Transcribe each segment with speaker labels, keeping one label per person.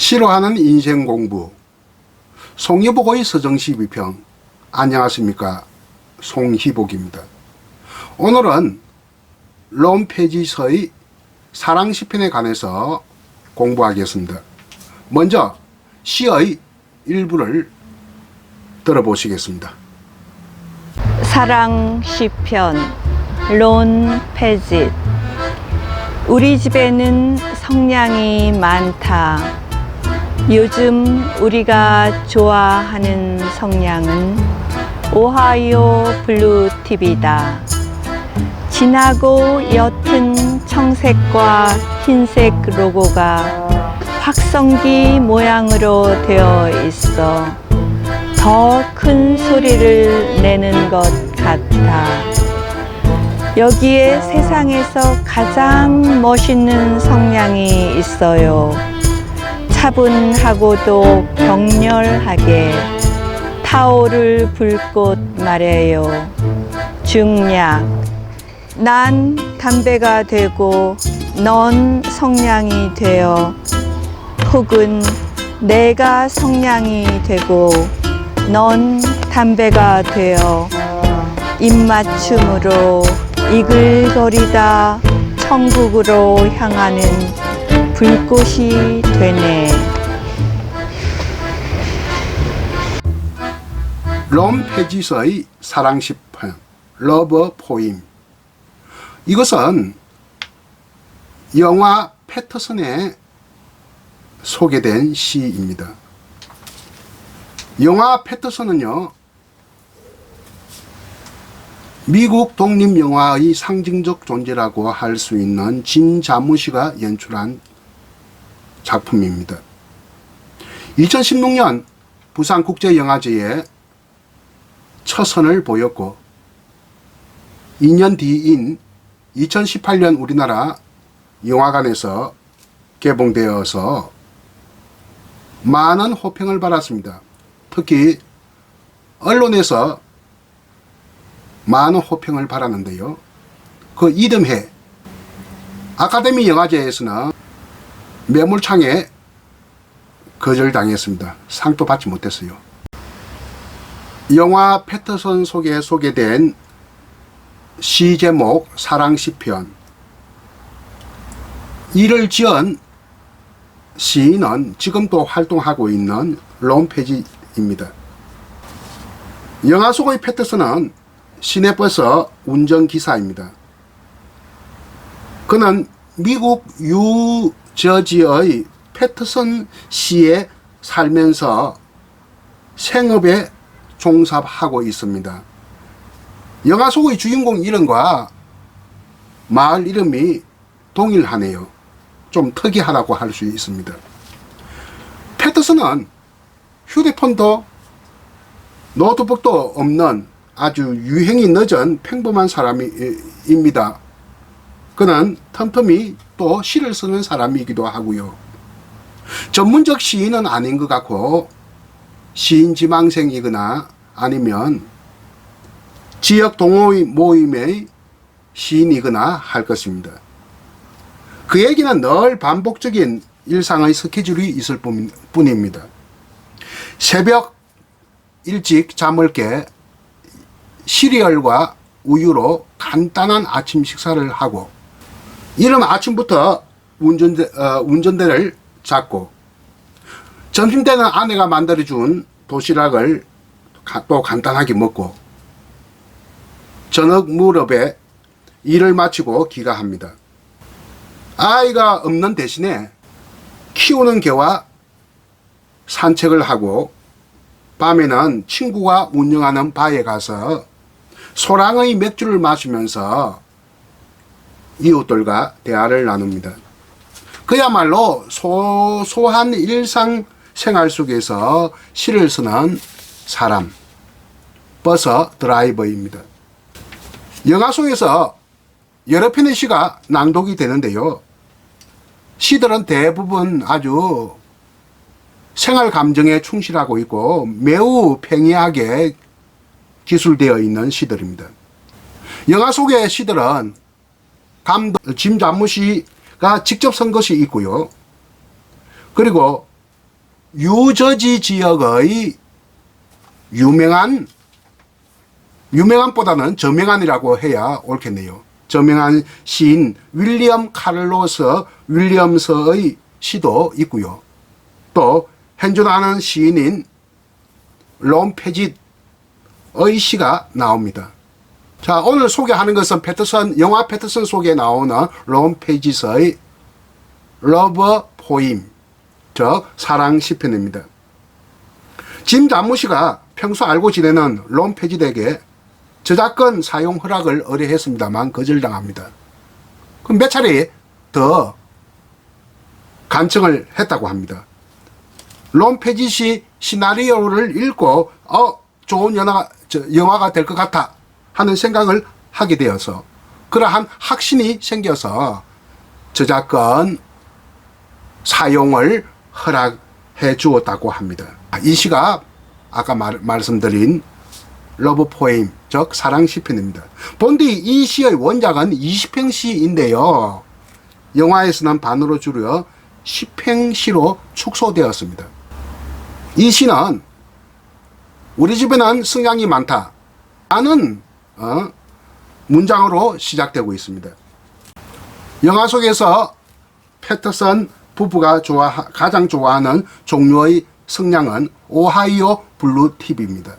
Speaker 1: 싫어하는 인생 공부 송희복의 서정시 비평 안녕하십니까 송희복입니다. 오늘은 롬페지서의 사랑 시편에 관해서 공부하겠습니다. 먼저 시의 일부를 들어보시겠습니다.
Speaker 2: 사랑 시편 론 페짓 우리 집에는 성냥이 많다. 요즘 우리가 좋아하는 성냥은 오하이오 블루 팁이다. 진하고 옅은 청색과 흰색 로고가 확성기 모양으로 되어 있어 더 큰 소리를 내는 것 같아. 여기에 세상에서 가장 멋있는 성냥이 있어요. 차분하고도 격렬하게 타오를 불꽃 말해요. 중략. 난 담배가 되고 넌 성냥이 되어 혹은 내가 성냥이 되고 넌 담배가 되어 입맞춤으로 이글거리다 천국으로 향하는 불꽃이 되네.
Speaker 1: 롬 페지서의 사랑 시편 러버 포임 이것은 영화 패터슨에 소개된 시입니다. 영화 패터슨은요 미국 독립 영화의 상징적 존재라고 할 수 있는 진 자무시가 연출한 작품입니다. 2016년 부산국제영화제에 첫 선을 보였고 2년 뒤인 2018년 우리나라 영화관에서 개봉되어서 많은 호평을 받았습니다. 특히 언론에서 많은 호평을 받았는데요. 그 이듬해 아카데미 영화제에서는 매물창에 거절당했습니다. 상도 받지 못했어요. 영화 패터son 속에 소개된 시 제목 사랑 시편 이를 지은 시인은 지금도 활동하고 있는 롬페지입니다. 영화 속의 패터슨은 시내버스 운전기사입니다. 그는 미국 유 저지의 패터슨 시에 살면서 생업에 종삽하고 있습니다. 영화 속의 주인공 이름과 마을 이름이 동일하네요. 좀 특이하다고 할 수 있습니다. 패터슨은 휴대폰도 노트북도 없는 아주 유행이 늦은 평범한 사람입니다. 그는 틈틈이 또 시를 쓰는 사람이기도 하고요. 전문적 시인은 아닌 것 같고 시인 지망생이거나 아니면 지역 동호 모임의 시인이거나 할 것입니다. 그에게는 늘 반복적인 일상의 스케줄이 있을 뿐- 뿐입니다. 새벽 일찍 잠을 깨 시리얼과 우유로 간단한 아침 식사를 하고 이른 아침부터 운전대, 어, 운전대를 잡고 점심 때는 아내가 만들어준 도시락을 가- 또 간단하게 먹고 저녁 무렵에 일을 마치고 귀가합니다. 아이가 없는 대신에 키우는 개와 산책을 하고 밤에는 친구가 운영하는 바에 가서 소량의 맥주를 마시면서 이웃들과 대화를 나눕니다. 그야말로 소소한 일상 생활 속에서 시를 쓰는 사람, 버스 드라이버입니다. 영화 속에서 여러 편의 시가 낭독이 되는데요. 시들은 대부분 아주 생활 감정에 충실하고 있고 매우 평이하게 기술되어 있는 시들입니다. 영화 속의 시들은 감독 짐 잠무시가 직접 쓴 것이 있고요. 그리고 유저지 지역의 유명한 유명한보다는 저명한이라고 해야 옳겠네요. 저명한 시인 윌리엄 카를로스 윌리엄스의 시도 있고요. 또 현존하는 시인인 롬 페짓의 시가 나옵니다. 자, 오늘 소개하는 것은 패터슨, 영화 패터슨 속에 나오는 롬 페짓의 러브 포임, 즉 사랑 시편입니다. 짐 잔무시가 평소 알고 지내는 롬 페짓에게 저작권 사용 허락을 의뢰했습니다만 거절당합니다. 그럼 몇 차례 더 간청을 했다고 합니다. 롬 페짓이 시나리오를 읽고 어 좋은 영화, 저, 영화가 될 것 같아 하는 생각을 하게 되어서 그러한 확신이 생겨서 저작권 사용을 허락해 주었다고 합니다. 이 시가 아까 말, 말씀드린 러브 포임, 즉 사랑 시편입니다. 본디 이 시의 원작은 20평시인데요. 영화에서는 반으로 줄여 10평시로 축소되었습니다. 이 시는 우리 집에는 승량이 많다. 라는 어, 문장으로 시작되고 있습니다. 영화 속에서 패터선 부부가 좋아 가장 좋아하는 종류의 성냥은 오하이오 블루 팁입니다.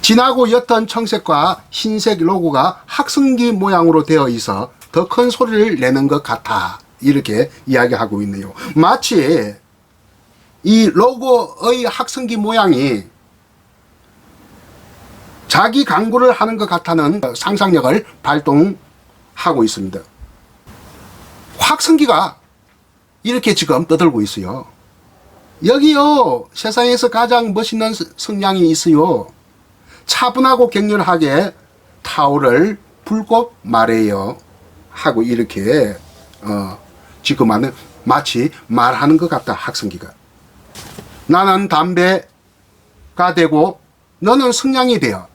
Speaker 1: 진하고 옅은 청색과 흰색 로고가 학생기 모양으로 되어 있어 더 큰 소리를 내는 것 같아. 이렇게 이야기하고 있네요. 마치 이 로고의 학생기 모양이 자기 광고를 하는 것 같다는 상상력을 발동하고 있습니다. 확성기가 이렇게 지금 떠들고 있어요. 여기요, 세상에서 가장 멋있는 스- 성냥이 있어요. 차분하고 격렬하게 타오를 불고 말해요. 하고 이렇게, 어, 지금은 마치 말하는 것 같다, 학성기가. 나는 담배가 되고, 너는 성냥이 되어.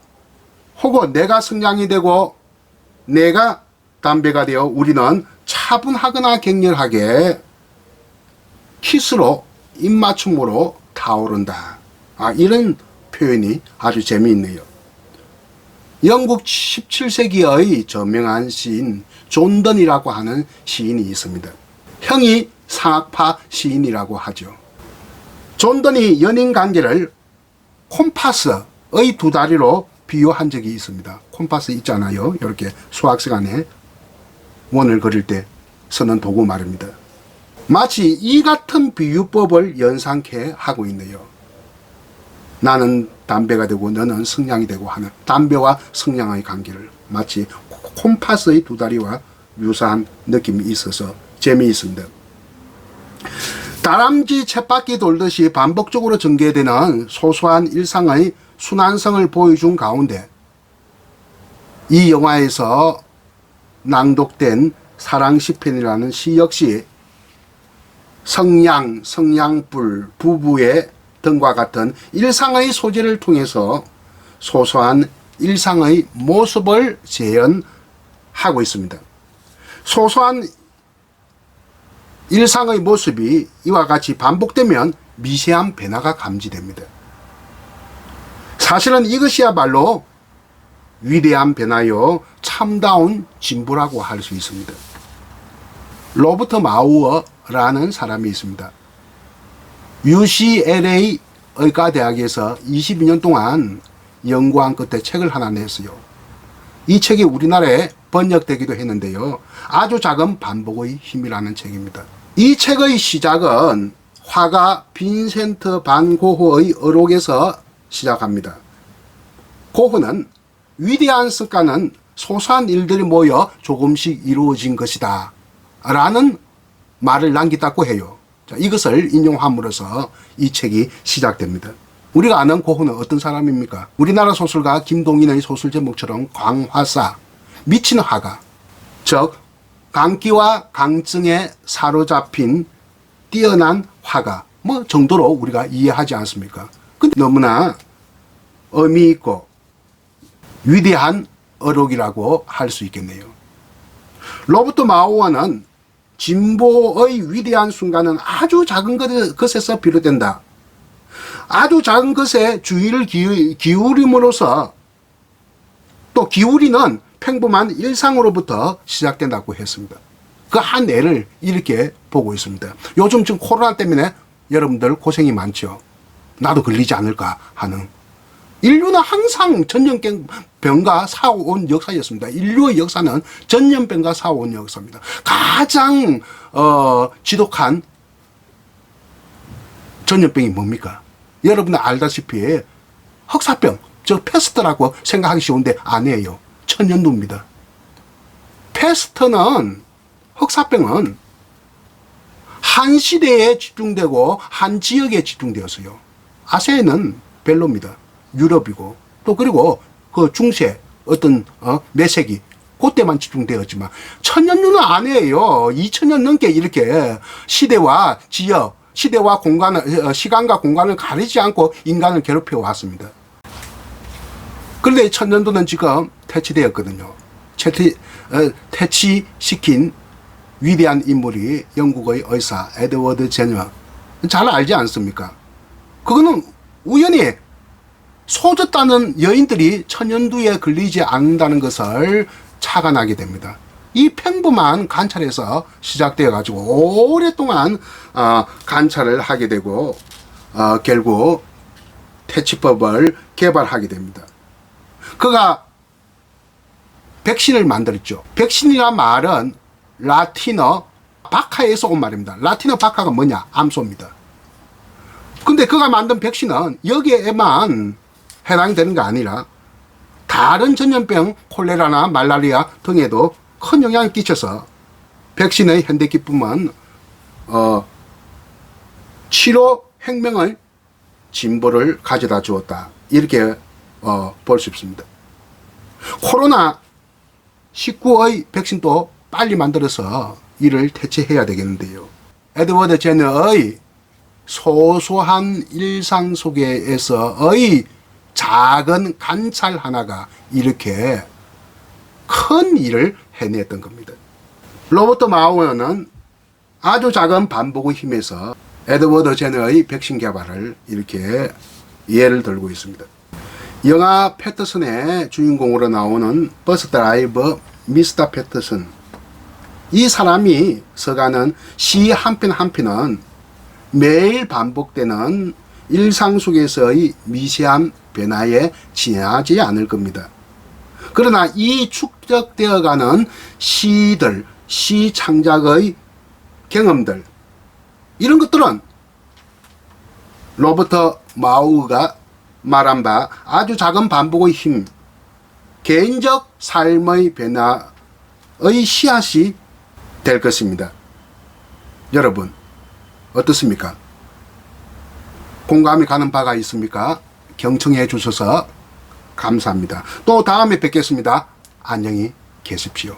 Speaker 1: 혹은 내가 성냥이 되고, 내가 담배가 되어 우리는 차분하거나 격렬하게 키스로 입맞춤으로 타오른다. 아, 이런 표현이 아주 재미있네요. 영국 17세기의 저명한 시인 존던이라고 하는 시인이 있습니다. 형이 상학파 시인이라고 하죠. 존던이 연인 관계를 콤파스의 두 다리로 비유한 적이 있습니다. 콤파스 있잖아요. 이렇게 수학 시간에 원을 그릴 때 쓰는 도구 말입니다. 마치 이 같은 비유법을 연상케 하고 있네요. 나는 담배가 되고 너는 성냥이 되고 하는 담배와 성냥의 관계를 마치 콤파스의 두 다리와 유사한 느낌이 있어서 재미있습니다. 다람쥐 쳇바퀴 돌듯이 반복적으로 전개되는 소소한 일상의 순환성을 보여준 가운데 이 영화에서 낭독된 사랑 시편이라는 시 역시 성냥, 성냥불, 부부의 등과 같은 일상의 소재를 통해서 소소한 일상의 모습을 재현하고 있습니다. 소소한 일상의 모습이 이와 같이 반복되면 미세한 변화가 감지됩니다. 사실은 이것이야말로 위대한 변화요 참다운 진보라고 할 수 있습니다. 로버트 마우어라는 사람이 있습니다. UCLA 의과대학에서 22년 동안 연구한 끝에 책을 하나 냈어요. 이 책이 우리나라에 번역되기도 했는데요. 아주 작은 반복의 힘이라는 책입니다. 이 책의 시작은 화가 빈센트 반 고흐의 어록에서 시작합니다. 고흐는 위대한 습관은 소소한 일들이 모여 조금씩 이루어진 것이다. 라는 말을 남겼다고 해요. 자, 이것을 인용함으로써 이 책이 시작됩니다. 우리가 아는 고흐는 어떤 사람입니까? 우리나라 소설가 김동인의 소설 제목처럼 광화사, 미친 화가, 즉 강기와 강증에 사로잡힌 뛰어난 화가 뭐 정도로 우리가 이해하지 않습니까? 근데 너무나 의미 있고 위대한 어록이라고 할 수 있겠네요. 로버트 마우어는 진보의 위대한 순간은 아주 작은 것- 것에서 비롯된다. 아주 작은 것에 주의를 기울- 기울임으로써 또 기울이는 평범한 일상으로부터 시작된다고 했습니다. 그한 예를 이렇게 보고 있습니다. 요즘 지금 코로나 때문에 여러분들 고생이 많죠. 나도 걸리지 않을까 하는. 인류는 항상 전염병과 싸워온 역사였습니다. 인류의 역사는 전염병과 싸워온 역사입니다. 가장 어, 지독한 전염병이 뭡니까? 여러분들 알다시피 흑사병, 저 패스트라고 생각하기 쉬운데 아니에요. 천연두입니다. 패스트는 흑사병은 한 시대에 집중되고 한 지역에 집중되었어요. 아세아는 별로입니다. 유럽이고 또 그리고 그 중세 어떤 어, 매세기 그때만 집중되었지만 천년류는 아니에요. 2000년 넘게 이렇게 시대와 지역, 시대와 공간을 어, 시간과 공간을 가리지 않고 인간을 괴롭혀 왔습니다. 그런데 천년도는 지금 퇴치되었거든요. 퇴치, 어, 퇴치시킨 위대한 인물이 영국의 의사 에드워드 제너. 잘 알지 않습니까? 그거는 우연히 소졌다는 여인들이 천연두에 걸리지 않는다는 것을 착안하게 됩니다. 이 평범한 관찰에서 시작되어 가지고 오랫동안 어, 관찰을 하게 되고 어, 결국 퇴치법을 개발하게 됩니다. 그가 백신을 만들었죠. 백신이란 말은 라틴어 바카에서 온 말입니다. 라틴어 바카가 뭐냐? 암소입니다. 근데 그가 만든 백신은 여기에만 해당되는 게 아니라 다른 전염병, 콜레라나 말라리아 등에도 큰 영향을 끼쳐서 백신의 현대 기쁨은 어, 치료 혁명을 진보를 가져다 주었다. 이렇게 어, 볼 수 있습니다. 코로나 19의 백신도 빨리 만들어서 이를 퇴치해야 되겠는데요. 에드워드 제너의 소소한 일상 속에서의 작은 관찰 하나가 이렇게 큰 일을 해냈던 겁니다. 로버트 마우어는 아주 작은 반복의 힘에서 에드워드 제너의 백신 개발을 이렇게 예를 들고 있습니다. 영화 패터슨의 주인공으로 나오는 버스 드라이버 미스터 패터슨. 이 사람이 써가는 시 한 편 한 편은 매일 반복되는 일상 속에서의 미세한 변화에 지나지 않을 겁니다. 그러나 이 축적되어 가는 시들, 시 창작의 경험들, 이런 것들은 로버트 마우가 말한 바 아주 작은 반복의 힘, 개인적 삶의 변화의 씨앗이 될 것입니다. 여러분, 어떻습니까? 공감이 가는 바가 있습니까? 경청해 주셔서 감사합니다. 또 다음에 뵙겠습니다. 안녕히 계십시오.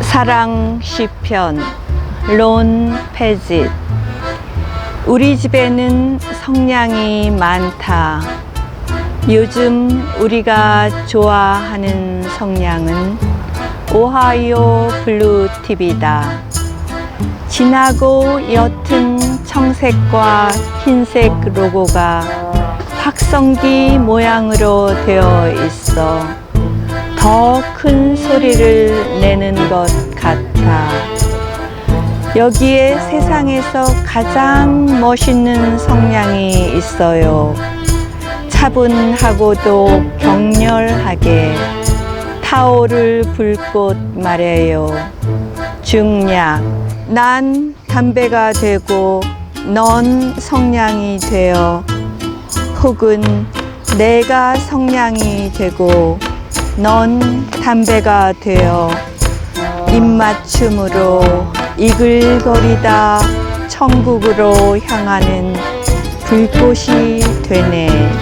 Speaker 2: 사랑 시편 론 페짓 우리 집에는 성냥이 많다. 요즘 우리가 좋아하는 성냥은 오하이오 블루 팁이다. 진하고 옅은 청색과 흰색 로고가 확성기 모양으로 되어 있어 더 큰 소리를 내는 것 같아. 여기에 세상에서 가장 멋있는 성냥이 있어요. 차분하고도 격렬하게 타오를 불꽃 말해요. 중략. 난 담배가 되고 넌 성냥이 되어 혹은 내가 성냥이 되고 넌 담배가 되어 입맞춤으로 이글거리다 천국으로 향하는 불꽃이 되네.